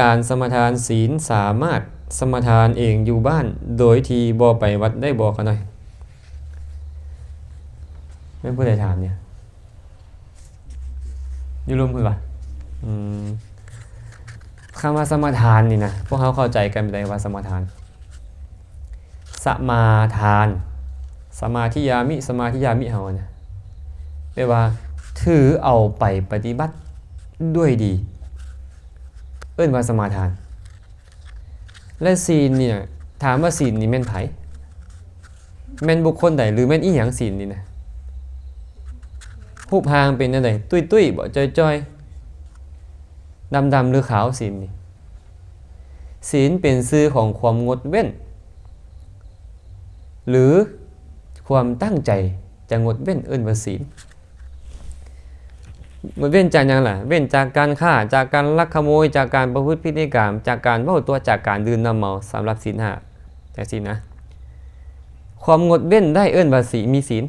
การสมทานศีลสามารถสมทานเองอยู่บ้าน โดยทีบ่ไปวัดได้บอกกันหน่อยไม่ผู้ใดถามเนี่ยอยู่รวมคือปะคำว่าสมทานนี่นะพวกเขาเข้าใจกันไปเลยว่าสมทาน สมาทาน สมาธิยามิ สมาธิยามิเฮาเนะแปลว่า ถือเอาไปปฏิบัติด้วยดี เอื้นว่าสมาทาน และศีลเนี่ยถามว่าศีลนี่แม่นไผแม่นบุคคลใดหรือแม่นอีหยังศีลนี่นะรูปหางเป็นอะไรตุ้ยตุ้ยบ่จอยจอยๆดำดำหรือขาวศีลนี่ศีลเป็นซื่อของความงดเว้น หรือความตั้งใจจะงดเว้นเอื้นว่าศีล มันเว้นจากยังล่ะ เว้นจากการฆ่าจากการลักขโมย จากการประพฤติพิธีกรรม จากการเว้าตัวจากการดื่มน้ำเมาสำหรับศีลห้าแต่ศีลนะ ความงดเว้นได้เอิ้นว่าศีมีศีล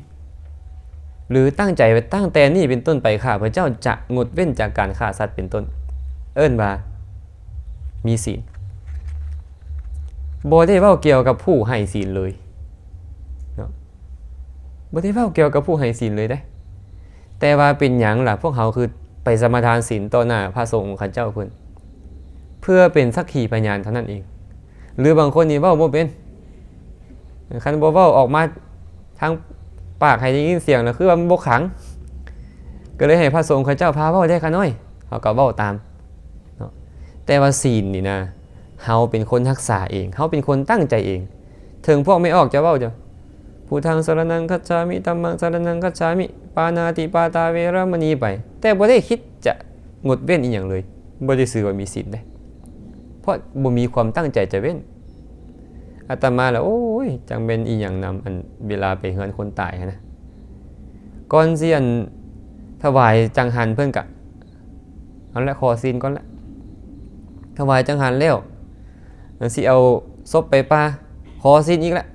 หรือตั้งใจไว้ตั้งแต่นี้เป็นต้นไปข้าพระเจ้าจะงดเว้นจากการฆ่าสัตว์เป็นต้น เอิ้นว่ามีศีลบ่ได้เว้าเกี่ยวกับผู้ให้ศีลเลยเนาะบ่ได้เว้าเกี่ยวกับผู้ให้ศีลเลยได้ แต่ว่าเป็นหยังล่ะพวกเขาคือไปสมาทานศีลต่อหน้าพระสงฆ์ข้าเจ้าเพิ่นเพื่อเป็นสักขีพยานเท่านั้นเอง หรือบางคนนี่ว้าบ่เป็นคันบ่ว้าออกมาทางปากให้ได้ยินเสียงแล้วคือว่ามันบ่ขัง ก็เลยให้พระสงฆ์ข้าเจ้าพาว้าได้ค่ะน้อยเขาก็ว้าตามแต่ว่าศีลนี่นะเฮาเป็นคนรักษาเองเฮาเป็นคนตั้งใจเองถึงพวกไม่ออกจะว้าจะ พุทธังสรนังคัจฉามิธัมมังสรนังคัจฉามิ ปานาติปาตาเวรมณีไป แต่บ่ได้คิดจะงดเว้นอีหยังเลยบ่ได้สื่อว่ามีศีลได้เพราะบ่มีความตั้งใจจะเว้นอาตมาแล้วโอ้ยจังเป็นอีหยังนำอันเวลาไปเฮือนคนตายนะก่อนเสิอันถวายจังหันเพิ่นกะเอาละขอศีลก่อนละถวายจังหันแล้วสิเอาศพไปป่าขอศีลอีกละ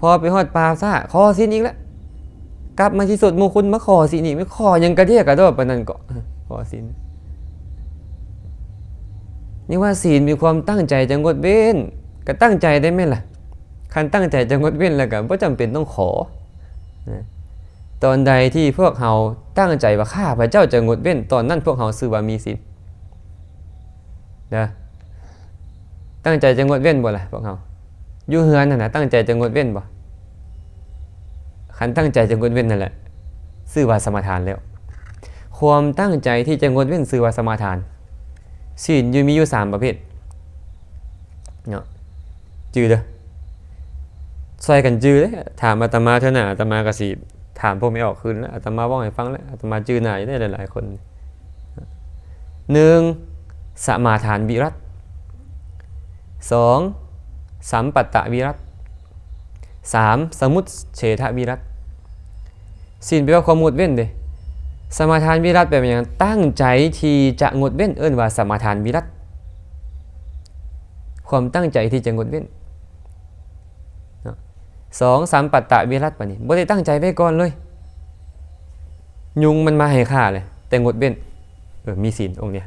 พอไปฮอดปาซ่าขอสินอีกแล้วกลับมาที่สุดมงคุณมาขอสินอีกไม่ขอยังกระเดียกระโดดปนนั้นก็ขอสินนี่ว่าศีลมีความตั้งใจจะงดเว้นก็ตั้งใจได้ไหมล่ะคันตั้งใจจะงดเว้นแล้วก็บ่จำเป็นต้องขอตอนใดที่พวกเราตั้งใจว่าข้าพระเจ้าจะงดเว้น ตอนนั้นพวกเราซื้อว่ามีศีลนะตั้งใจจะงดเว้นบ่ล่ะพวกเรา ยู่เฮือนน่ะนะตั้งใจจะงดเว้นบ่คันตั้งใจจะงดเว้นนั่นแหละซื่อว่าสมาทานแล้ว ความตั้งใจที่จะงดเว้นซื่อว่าสมาทานศีลอยู่มีอยู่สามประเภทเนาะจือเด้อซอยกันจือเลยถามอาตมาเท่าน่ะอาตมากระสีถามพวกไม่ออกคืนแล้วอาตมาว่าให้ฟังแล้วอาตมาจือหน่ายได้หลาย ๆ คนหนึ่งสมาทานวิรัตสอง สัมปัตตวิรัตสามสมุตเฉทวิรัตสินแปลว่าความงดเว้นเด้สมาทานวิรัตแปลว่าอย่างตั้งใจที่จะงดเว้นเอิ้นว่าสมาทานวิรัตความตั้งใจที่จะงดเว้นสองสัมปัตตวิรัตปะนี่บ่ได้ตั้งใจไว้ก่อนเลย ยุงมันมาให้ฆ่าเลย แต่งดเว้นเออมีศีลองค์เนี้ย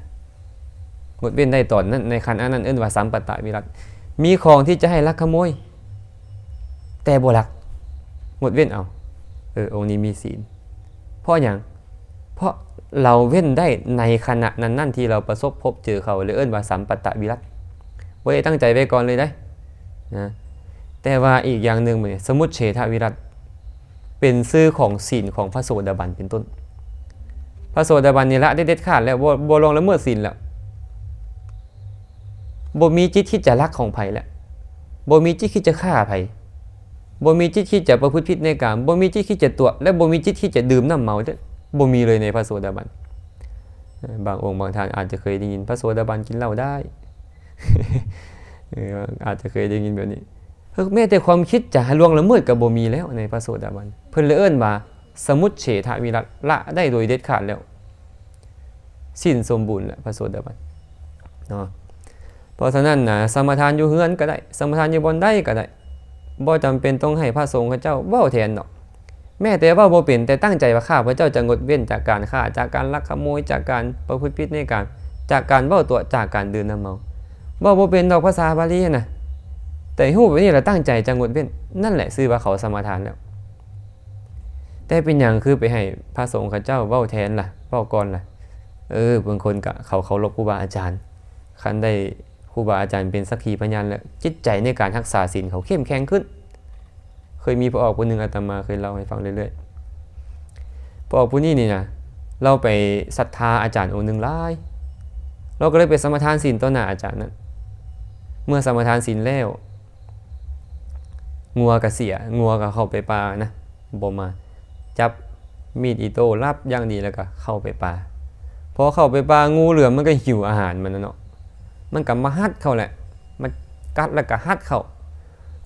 งดเว้นได้ตอนนั้นในคันอันนั้นเอิ้นว่าสัมปัตตวิรัต มีของที่จะให้ลักขโมย แต่บ่ลักหมดเว้นเอา เออองค์นี้มีศีล เพราะอย่าง เพราะเราเว้นได้ในขณะนั้นนั่นที่เราประสบพบเจอเขาเลยเอิ้นว่าสัมปัตตวิรัตไว้ตั้งใจไว้ก่อนเลยได้นะแต่ว่าอีกอย่างหนึ่งเหมือนสมุติเฉทวิรัตเป็นซื่อของศีลของพระโสดาบันเป็นต้น พระโสดาบันนี่ละได้เด็ดขาดแล้วบ่บ่ลงละเมิดศีลแล้ว บ่มีจิตคิดจะรักของไผแหละบ่มีจิตคิดจะฆ่าไผบ่มีจิตคิดจะประพฤติผิดในกามบ่มีจิตคิดจะตัว และบ่มีจิตคิดจะดื่มน้ำเมาเด้อบ่มีเลยในพระโสดาบัน บางองค์บางท่านอาจจะเคยได้ยินพระโสดาบันกินเหล้าได้อาจจะเคยได้ยินแบบนี้เฮ้ยแม้แต่ความคิดจะล่วงละเมิดก็บ่มีแล้วในพระโสดาบัน เพิ่นเลยเอิ้นว่าสมุตเฉทวิรัตละได้โดยเด็ดขาดแล้ว สิ้นสมบูรณ์แล้วพระโสดาบันเนาะ เพราะฉะนั้นนะสมทานอยู่เฮือนก็ได้ สมทานอยู่บนได้ก็ได้บ่จำเป็นต้องให้พระสงฆ์เขาเจ้าเว้าแทนดอก แม้แต่ว่าบ่เป็นแต่ตั้งใจว่าข้าพระเจ้าจะงดเว้นจากการฆ่าจากการลักขโมยจากการประพฤติผิดในการจากการเว้าตัวจากการดื่มน้ำเมาเว้าบ่เป็นดอกภาษาบาลีนะแต่ฮู้แบบนี้แหละตั้งใจจะงดเว้นนั่นแหละชื่อว่าเขาสมทานแล้ว แต่เป็นหยังคือไปให้พระสงฆ์เขาเจ้าเว้าแทนล่ะเว้าก่อนล่ะ เออบางคนก็เขาเคารพครูบาอาจารย์ คันได้ ครูบาอาจารย์เป็นสักขีพยานแล้วจิตใจในการรักษาศีลเขาเข้มแข็งขึ้น เคยมีพระออกคนหนึ่งอาตมาเคยเล่าให้ฟังเรื่อยๆพระออกผู้นี้นี่นะเราไปศรัทธาอาจารย์องค์หนึ่งหลาย เราก็เลยไปสมทานศีลต่อหน้าอาจารย์นั้นเมื่อสมทานศีลแล้วงัวกะเสียงัวก็เข้าไปป่านะบ่มาจับมีดอิโต้รับย่างดีแล้วก็เข้าไปป่าพอเข้าไปปลางูเหลือมมันก็หิวอาหารมันนะเนาะ มันก็มาฮัดเขาแหละมันกัดแล้วก็ฮัดเขา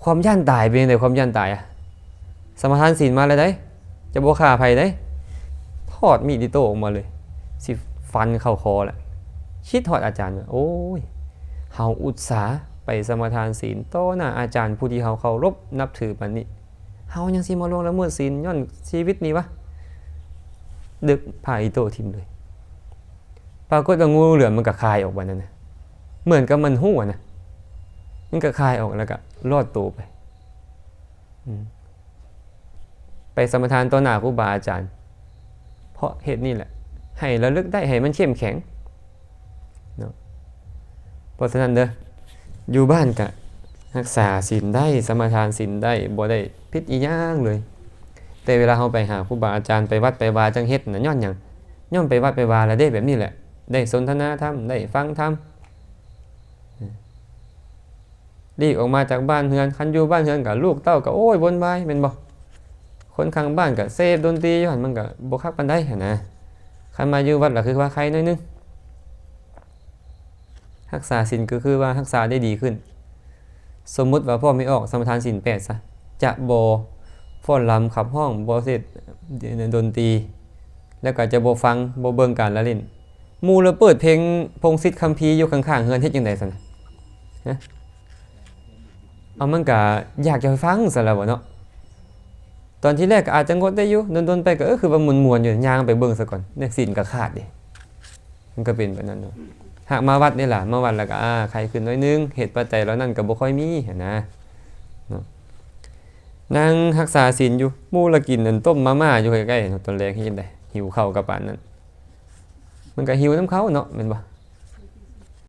ความย่านตายเป็นแต่ความย่านตายอะสมทานศีลมาเลยได้ จะบ่ฆ่าภัยได้ทอดมีดอิโตออกมาเลย สิฟันเข้าคอแหละคิดทอดอาจารย์ว่โอ้ยเฮาอุตสาไปสมทานศีลโตหน้าอาจารย์ผู้ที่เฮาเคารพนับถือปานนี้เฮายังสิมาล่วงละเมิดศีลย้อนชีวิตนี้วะดึกพาอิโตทิมเลย ปรากฏว่างูเหลือมมันก็คายออกมานั่นนะ เหมือนกับมันหู้อะนะมันก็คายออกแล้วก็รอดตัวไป ไปสมทานต่อหน้าครูบาอาจารย์ เพราะเหตุนี้แหละ ให้ระลึกได้ให้มันเข้มแข็งเนาะเพราะฉะนั้นเด้ออยู่บ้านกะรักษาศีลได้สมทานศีลได้บ่ได้พิษอีย่างเลย แต่เวลาเราไปหาครูบาอาจารย์ไปวัดไปวาจังเฮ็ดน่ะย้อนหยังย้อนไปวัดไปวาแล้วได้แบบนี้แหละ ได้สนทนาธรรมได้ฟังธรรม ลีกออกมาจากบ้านเฮือนคันอยู่บ้านเฮือนกับลูกเต้าก็โอ้ยบนบายเป็นบ่คนข้างบ้านก็เสพดนตรีอยู่หันมันก็บ่คักปานใดหั่นนะคันมาอยู่วัดล่ะคือว่าใครน้อยนึงรักษาศีลก็คือว่ารักษาได้ดีขึ้น สมมุติว่าพ่อไม่ออกสมทานศีลแปดซะจะโบฟ้อนรำขับห้องโบเสพดนตรี แล้วก็จะโบฟังโบเบิงการละเล่นมูแล้วเปิดเพลงพงศิษฐ์คัมภีร์อยู่ข้างๆเฮือนเฮ็ดจังได๋ซั่นนะ เอามันก็อยากจะฟังซะแล้วเนาะตอนที่แรกอาจจะงดได้อยู่โดนๆไปก็เออคือว่ามวนๆอยู่ย่างไปเบิ่งซะก่อนเนี่ยศีลก็ขาดดิมันก็เป็นแบบนั้นเนาะหากมาวัดนี่ล่ะมาวัดแล้วก็อ่าใครขึ้นน้อยนึงเหตุปัจจัยแล้วนั่นก็บ่ค่อยมีนะนั่งรักษาศีลอยู่มู่ละกินนั่นต้มมาม่าอยู่ใกล้ๆตอนแรกเฮ็ดได้หิวเข้ากับปานนั้นมันก็หิวน้ำเขาเนาะแม่นบ่